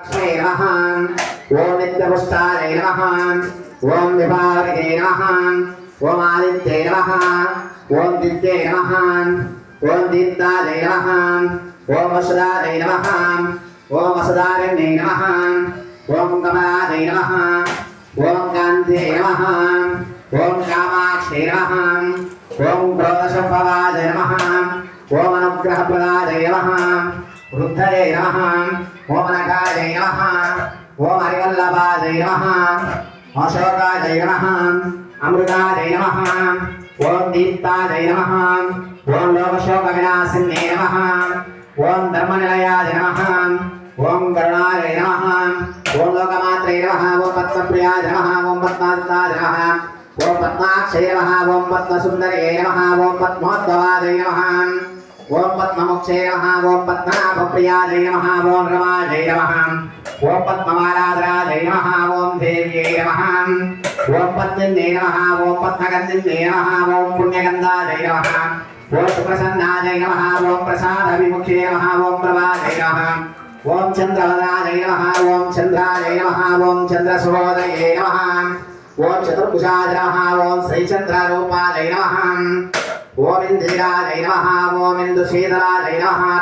లక్ష్మీ నమః ఓం నిత్యపుష్టాయ నమః ఓం విభావకే నమః ఓం ఆదిత్యే నమః ఓం దిత్యే నమః ఓం దీప్తాయ నమః ఓం వసుదాయ నమః ఓం వసుదారణ్యే నమః ఓం నమః ఓం నమః ఓం నమః ఓం నమః ఓం అనుగ్రహప్రదాయ నమః వృద్ధయై నమ ఓం నకాయ నమః ఓం హరివల్లభాయ నమః అశోకాయ నమ అమృతాయ నమ ఓం దీప్తాయ నమ ఓం లోకశోక వినాశిన్యే నమ ఓం ధర్మనిలయాయ నమ ఓం కరుణాయ నమ ఓం లోకమాత్రే నమ ఓం పద్మప్రియాయ నమ ఓం పద్మాస్తాయ నమ ఓం పద్మాక్షయ నమ ఓం పద్మసుందరే నమ ఓం పద్మోద్భవాయ నమ ఓం పద్మముక్షే నమ ఓం పద్మనాభప్రియాయ నమ ఓం రమాజయ నమ ఓం పద్మమాలాధరాజయ నమ ఓం దేవ్యై నమ ఓం పద్మిన్యై నమ ఓం పద్మగంధిన్యై నమ ఓం పుణ్యగంధాజయ నమ ఓం సుప్రసన్నాజయ నమ ఓం ప్రసాద విముఖ్యే నమ ఓం ప్రభాజయ నమ ఓం చంద్రవదాజయ నమ ఓం చంద్రాజయ నమ ఓం చంద్రసుహోదయే నమ ఓం చతుర్భుజాయ నమః ఓం శ్రీచంద్రరూపాజయ నమః ఓం ఇంద్రియాజయ నమః ఓం ఇందుశీతలాజయ నమః.